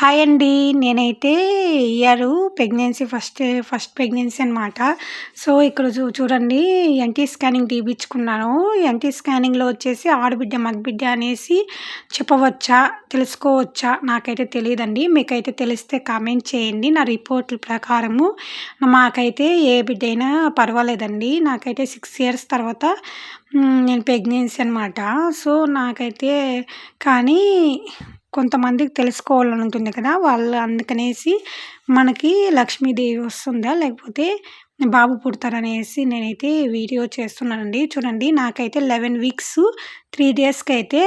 Hi అండి. నేనైతే year pregnancy first first pregnancy అనమాట సో ఇక్కడ చూ చూడండి ఎన్టీ స్కానింగ్ తీపించుకున్నాను ఎన్టీ స్కానింగ్లో వచ్చేసి ఆడబిడ్డ మగబిడ్డ అనేసి చెప్పవచ్చా తెలుసుకోవచ్చా నాకైతే తెలియదండి మీకైతే తెలిస్తే కామెంట్ చేయండి. నా రిపోర్ట్ల ప్రకారము మాకైతే ఏ బిడ్డ అయినా పర్వాలేదండి. నాకైతే సిక్స్ ఇయర్స్ తర్వాత నేను ప్రెగ్నెన్సీ అనమాట సో నాకైతే కానీ కొంతమందికి తెలుసుకోవాలని ఉంటుంది కదా వాళ్ళు అందుకనేసి మనకి లక్ష్మీదేవి వస్తుందా లేకపోతే బాబు పుడతారనేసి నేనైతే వీడియో చేస్తున్నానండి. చూడండి నాకైతే లెవెన్ వీక్స్ త్రీ డేస్కి అయితే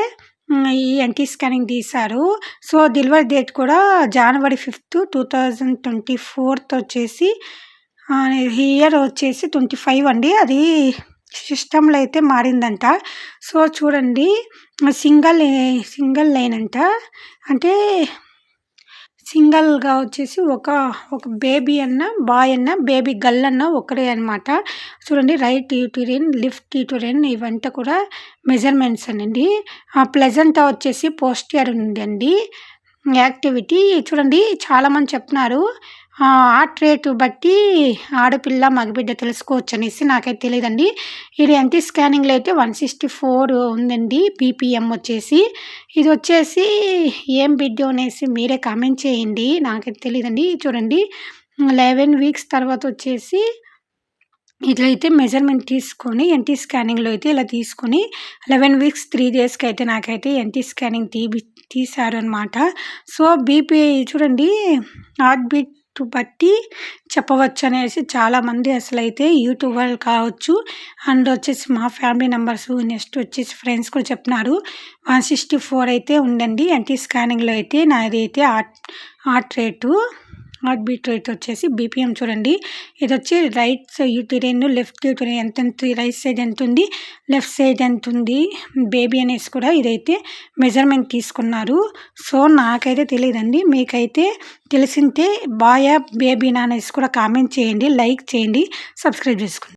ఈ ఎన్టీ స్కానింగ్ తీశారు. సో డెలివరీ డేట్ కూడా జనవరి fifth two thousand twenty fourth వచ్చేసి ఇయర్ వచ్చేసి ట్వంటీ ఫైవ్ అండి. అది సిస్టంలో అయితే మారిందంట. సో చూడండి సింగల్ సింగల్ లైన్ అంట. అంటే సింగల్గా వచ్చేసి ఒక ఒక బేబీ అన్న బాయ్ అన్న బేబీ గల్ అన్న ఒకటే అనమాట చూడండి రైట్ యూటరిన్ లిఫ్ట్ యూటరిన్ ఇవంతా కూడా మెజర్మెంట్స్ అనండి. ప్లెజెంట్ వచ్చేసి పోస్టియర్ ఉందండి. యాక్టివిటీ చూడండి చాలామంది చెప్తున్నారు. హార్ట్ రేటు బట్టి ఆడపిల్ల మగబిడ్డ తెలుసుకోవచ్చు అనేసి నాకైతే తెలియదండి ఇది ఎన్టీ స్కానింగ్లో అయితే వన్ సిక్స్టీ ఫోర్ ఉందండి పీపీఎం వచ్చేసి. ఇది వచ్చేసి ఏం బిడ్డ అనేసి మీరే కామెంట్ చేయండి. నాకైతే తెలియదండి చూడండి. లెవెన్ వీక్స్ తర్వాత వచ్చేసి ఇట్లయితే మెజర్మెంట్ తీసుకొని ఎన్టీ స్కానింగ్లో అయితే ఇలా తీసుకొని లెవెన్ వీక్స్ త్రీ డేస్కి అయితే నాకైతే ఎన్టీ స్కానింగ్ తీ తీశారు అనమాట సో బీపీ చూడండి హార్ట్ బీట్ బట్టి చెప్పవచ్చు అనేసి చాలామంది అసలు అయితే యూట్యూబర్ కావచ్చు అండ్ వచ్చేసి మా ఫ్యామిలీ మెంబర్స్ నెక్స్ట్ వచ్చేసి ఫ్రెండ్స్ కూడా చెప్తున్నారు. వన్ సిక్స్టీ ఫోర్ అయితే ఉండండి ఎన్టీ స్కానింగ్లో అయితే నాది అయితే heart heart rate. Heart beat rate వచ్చేసి బీపీఎం చూడండి. ఇది వచ్చి రైట్ సైడ్ లెఫ్ట్ యూటరైన్ ఎంత రైట్ సైడ్ ఎంత ఉంది? లెఫ్ట్ సైడ్ ఎంత ఉంది? బేబీ అనేసి కూడా ఇదైతే మెజర్మెంట్ తీసుకున్నారు. సో నాకైతే తెలియదండి మీకైతే తెలిసింటే బాయా బేబీనా అనేసి కూడా కామెంట్ చేయండి. లైక్ చేయండి. సబ్స్క్రైబ్ చేసుకోండి